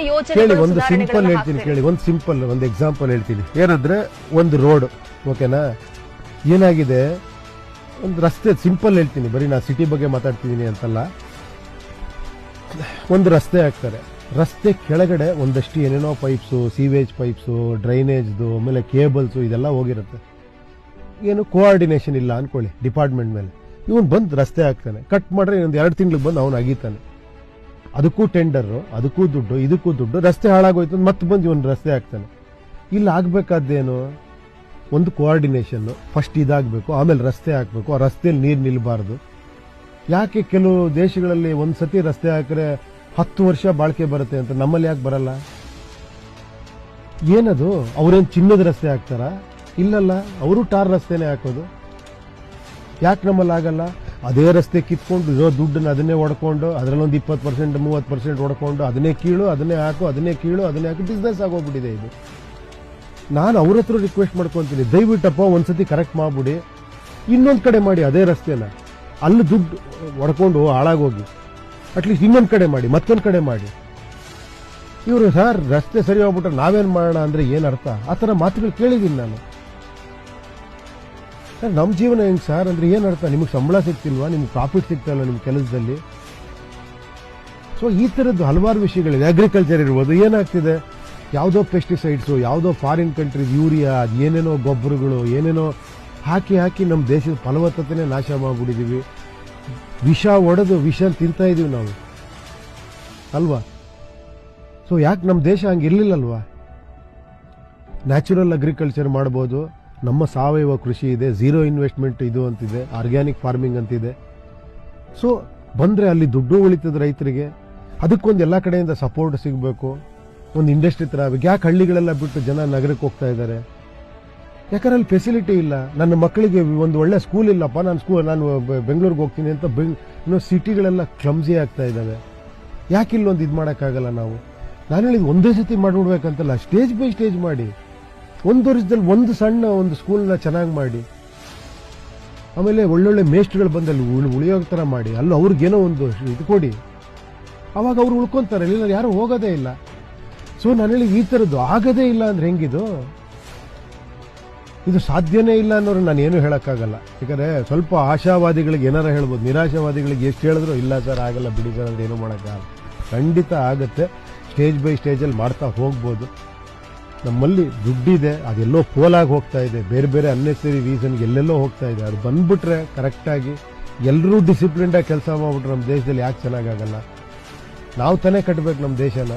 ಕೇಳಿ ಒಂದು ಸಿಂಪಲ್ ಹೇಳ್ತೀನಿ ಕೇಳಿ ಒಂದು ಸಿಂಪಲ್ ಒಂದು ಎಕ್ಸಾಂಪಲ್ ಹೇಳ್ತೀನಿ. ಏನಂದ್ರೆ ಒಂದು ರೋಡ್ ಓಕೆನಾ ಏನಾಗಿದೆ? ಒಂದು ರಸ್ತೆ ಸಿಂಪಲ್ ಹೇಳ್ತೀನಿ ಬರೀ ನಾ ಸಿಟಿ ಬಗ್ಗೆ ಮಾತಾಡ್ತಿದ್ದೀನಿ ಅಂತಲ್ಲ. ಒಂದು ರಸ್ತೆ ಹಾಕ್ತಾರೆ. ರಸ್ತೆ ಕೆಳಗಡೆ ಒಂದಷ್ಟು ಏನೇನೋ ಪೈಪ್ಸು ಸೀವೇಜ್ ಪೈಪ್ಸು ಡ್ರೈನೇಜ್ದು ಆಮೇಲೆ ಕೇಬಲ್ಸು ಇದೆಲ್ಲ ಹೋಗಿರುತ್ತೆ. ಏನು ಕೋಆರ್ಡಿನೇಷನ್ ಇಲ್ಲ ಅನ್ಕೊಳ್ಳಿ ಡಿಪಾರ್ಟ್ಮೆಂಟ್ ಮೇಲೆ. ಇವನು ಬಂದು ರಸ್ತೆ ಹಾಕ್ತಾನೆ. ಕಟ್ ಮಾಡ್ರೆ ಇನ್ನೊಂದು ಎರಡು ತಿಂಗ್ಳಿಗೆ ಬಂದು ಅವನು ಅಗೀತಾನೆ. ಅದಕ್ಕೂ ಟೆಂಡರ್ ಅದಕ್ಕೂ ದುಡ್ಡು, ಇದಕ್ಕೂ ದುಡ್ಡು, ರಸ್ತೆ ಹಾಳಾಗೋಯ್ತು ಮತ್ತೆ ಬಂದು ಇವನು ರಸ್ತೆ ಹಾಕ್ತಾನೆ. ಇಲ್ಲಿ ಆಗ್ಬೇಕಾದ್ದೇನು? ಒಂದು ಕೋಆರ್ಡಿನೇಷನ್ ಫಸ್ಟ್ ಇದಾಗಬೇಕು, ಆಮೇಲೆ ರಸ್ತೆ ಹಾಕಬೇಕು, ಆ ರಸ್ತೆಯಲ್ಲಿ ನೀರು ನಿಲ್ಲಬಾರ್ದು ಯಾಕೆ ಕೆಲವು ದೇಶಗಳಲ್ಲಿ ಒಂದು ಸತಿ ರಸ್ತೆ ಹಾಕಿದ್ರೆ ಹತ್ತು ವರ್ಷ ಬಾಳಿಕೆ ಬರುತ್ತೆ ಅಂತ ನಮ್ಮಲ್ಲಿ ಯಾಕೆ ಬರಲ್ಲ? ಏನದು? ಅವ್ರೇನು ಚಿನ್ನದ ರಸ್ತೆ ಹಾಕ್ತಾರ? ಇಲ್ಲಲ್ಲ, ಅವರು ಟಾರ್ ರಸ್ತೆನೇ ಹಾಕೋದು. ಯಾಕೆ ನಮ್ಮಲ್ಲಿ ಆಗಲ್ಲ ಅದೇ ರಸ್ತೆ ಕಿತ್ಕೊಂಡು ಇರೋ ದುಡ್ಡನ್ನ ಅದನ್ನೇ ಹೊಡ್ಕೊಂಡು, ಅದರಲ್ಲೊಂದು ಇಪ್ಪತ್ತು ಪರ್ಸೆಂಟ್ ಮೂವತ್ತು ಪರ್ಸೆಂಟ್ ಹೊಡ್ಕೊಂಡು, ಅದನ್ನೇ ಕೀಳು, ಅದನ್ನೇ ಹಾಕು, ಅದನ್ನೇ ಕೀಳು, ಅದನ್ನೇ ಹಾಕಿ ಬಿಸ್ನೆಸ್ ಆಗೋಗ್ಬಿಟ್ಟಿದೆ ಇದು. ನಾನು ಅವ್ರ ಹತ್ರ ರಿಕ್ವೆಸ್ಟ್ ಮಾಡ್ಕೊತೀನಿ, ದಯವಿಟ್ಟಪ್ಪ ಒಂದ್ಸತಿ ಕರೆಕ್ಟ್ ಮಾಡ್ಬಿಡಿ. ಇನ್ನೊಂದು ಕಡೆ ಮಾಡಿ ಅದೇ ರಸ್ತೆನ. ಅಲ್ಲಿ ದುಡ್ಡು ಹೊಡ್ಕೊಂಡು ಹಾಳಾಗೋಗಿ ಅಟ್ಲೀಸ್ಟ್ ಇನ್ನೊಂದು ಕಡೆ ಮಾಡಿ, ಮತ್ತೊಂದು ಕಡೆ ಮಾಡಿ. ಇವರು, ಸರ್, ರಸ್ತೆ ಸರಿ ಹೋಗ್ಬಿಟ್ರೆ ನಾವೇನ್ ಮಾಡೋಣ? ಅಂದ್ರೆ ಏನು ಅರ್ಥ? ಆ ಥರ ಮಾತುಗಳು ಕೇಳಿದ್ದೀನಿ ನಾನು. ಸರ್ ನಮ್ಮ ಜೀವನ ಹೆಂಗೆ ಸರ್? ಅಂದರೆ ಏನು ಅರ್ಥ? ನಿಮಗೆ ಸಂಬಳ ಸಿಗ್ತಿಲ್ವಾ ನಿಮ್ಗೆ ಪ್ರಾಫಿಟ್ ಸಿಗ್ತಾ ನಿಮ್ಮ ಕೆಲಸದಲ್ಲಿ? ಸೊ ಈ ಥರದ್ದು ಹಲವಾರು ವಿಷಯಗಳಿದೆ ಅಗ್ರಿಕಲ್ಚರ್ ಇರ್ಬೋದು. ಏನಾಗ್ತಿದೆ? ಯಾವುದೋ ಪೆಸ್ಟಿಸೈಡ್ಸು ಯಾವುದೋ ಫಾರಿನ್ ಕಂಟ್ರೀಸ್ ಯೂರಿಯಾ ಏನೇನೋ ಗೊಬ್ಬರಗಳು, ಏನೇನೋ ಹಾಕಿ ಹಾಕಿ ನಮ್ಮ ದೇಶದ ಫಲವತ್ತತೆನೇ ನಾಶ ಮಾಡಿಬಿಟ್ಟಿದ್ದೀವಿ ವಿಷ ಒಡೆದು, ವಿಷ ತಿಂತಾ ಇದೀವಿ ನಾವು. ಅಲ್ವಾ? ಸೊ ಯಾಕೆ ನಮ್ಮ ದೇಶ ಹಂಗೆ ಇರಲಿಲ್ಲಲ್ವಾ ನ್ಯಾಚುರಲ್ ಅಗ್ರಿಕಲ್ಚರ್ ಮಾಡ್ಬೋದು. ನಮ್ಮ ಸಾವಯವ ಕೃಷಿ ಇದೆ ಝೀರೋ ಇನ್ವೆಸ್ಟ್ಮೆಂಟ್ ಇದು ಅಂತಿದೆ ಆರ್ಗ್ಯಾನಿಕ್ ಫಾರ್ಮಿಂಗ್ ಅಂತಿದೆ. ಸೊ ಬಂದರೆ ಅಲ್ಲಿ ದುಡ್ಡು ಉಳಿತದ ರೈತರಿಗೆ, ಅದಕ್ಕೊಂದು ಎಲ್ಲ ಕಡೆಯಿಂದ ಸಪೋರ್ಟ್ ಸಿಗಬೇಕು, ಒಂದು ಇಂಡಸ್ಟ್ರಿ ಥರ ಆಗಬೇಕು. ಯಾಕೆ ಹಳ್ಳಿಗಳೆಲ್ಲ ಬಿಟ್ಟು ಜನ ನಗರಕ್ಕೆ ಹೋಗ್ತಾ ಇದ್ದಾರೆ? ಯಾಕಂದ್ರೆ ಅಲ್ಲಿ ಫೆಸಿಲಿಟಿ ಇಲ್ಲ. ನನ್ನ ಮಕ್ಕಳಿಗೆ ಒಂದು ಒಳ್ಳೆ ಸ್ಕೂಲ್ ಇಲ್ಲಪ್ಪ, ನಾನು ಸ್ಕೂಲ್ ನಾನು ಬೆಂಗಳೂರಿಗೆ ಹೋಗ್ತೀನಿ ಅಂತ ಬೆಂಗ್, ಇನ್ನೂ ಸಿಟಿಗಳೆಲ್ಲ ಕ್ಲಮ್ಸಿ ಆಗ್ತಾ ಇದ್ದಾವೆ. ಯಾಕೆ ಇಲ್ಲೊಂದು ಇದು ಮಾಡೋಕ್ಕಾಗಲ್ಲ ನಾವು? ನಾನು ಹೇಳಿದ್ ಒಂದೇ ಸತಿ ಮಾಡಿಬಿಡ್ಬೇಕಂತಲ್ಲ ಸ್ಟೇಜ್ ಬೈ ಸ್ಟೇಜ್ ಮಾಡಿ. ಒಂದು ವರ್ಷದಲ್ಲಿ ಒಂದು ಸಣ್ಣ ಒಂದು ಸ್ಕೂಲ್ನ ಚೆನ್ನಾಗಿ ಮಾಡಿ. ಆಮೇಲೆ ಒಳ್ಳೊಳ್ಳೆ ಮೇಸ್ಟ್ಗಳು ಬಂದಲ್ಲಿ ಉಳಿ ಉಳಿಯೋ ಥರ ಮಾಡಿ. ಅಲ್ಲಿ ಅವ್ರಿಗೇನೋ ಒಂದು ಇದು ಕೊಡಿ. ಅವಾಗ ಅವ್ರು ಉಳ್ಕೊಂತಾರೆ. ಇಲ್ಲ ಯಾರು ಹೋಗೋದೇ ಇಲ್ಲ. ಸೊ ನಾನು ಹೇಳಿ ಈ ಥರದ್ದು ಆಗೋದೇ ಇಲ್ಲ ಅಂದ್ರೆ ಹೆಂಗಿದು? ಇದು ಸಾಧ್ಯನೇ ಇಲ್ಲ ಅನ್ನೋರು ನಾನು ಏನು ಹೇಳೋಕ್ಕಾಗಲ್ಲ. ಯಾಕಂದರೆ ಸ್ವಲ್ಪ ಆಶಾವಾದಿಗಳಿಗೆ ಏನಾರ ಹೇಳ್ಬೋದು. ನಿರಾಶಾವಾದಿಗಳಿಗೆ ಎಷ್ಟು ಹೇಳಿದ್ರು, ಇಲ್ಲ ಸರ್, ಆಗಲ್ಲ ಬಿಡಿ ಸರ್ ಅಂದ್ರೆ ಏನು ಮಾಡೋಕ್ಕಾಗಲ್ಲ. ಖಂಡಿತ ಆಗುತ್ತೆ. ಸ್ಟೇಜ್ ಬೈ ಸ್ಟೇಜಲ್ಲಿ ಮಾಡ್ತಾ ಹೋಗ್ಬೋದು. ನಮ್ಮಲ್ಲಿ ದುಡ್ಡಿದೆ, ಅದೆಲ್ಲೋ ಪೋಲಾಗಿ ಹೋಗ್ತಾ ಇದೆ, ಬೇರೆ ಬೇರೆ ಅನ್ನೆಸರಿ ರೀಸನ್ಗೆ ಎಲ್ಲೆಲ್ಲೋ ಹೋಗ್ತಾ ಇದೆ, ಅದು ಬಂದ್ಬಿಟ್ರೆ ಕರೆಕ್ಟಾಗಿ ಎಲ್ಲರೂ ಡಿಸಿಪ್ಲಿನ್ಡಾಗಿ ಕೆಲಸ ಮಾಡ್ಬಿಟ್ರೆ ನಮ್ಮ ದೇಶದಲ್ಲಿ ಯಾಕೆ ಚೆನ್ನಾಗಾಗಲ್ಲ ನಾವು ತಾನೇ ಕಟ್ಟಬೇಕು ನಮ್ಮ ದೇಶನ.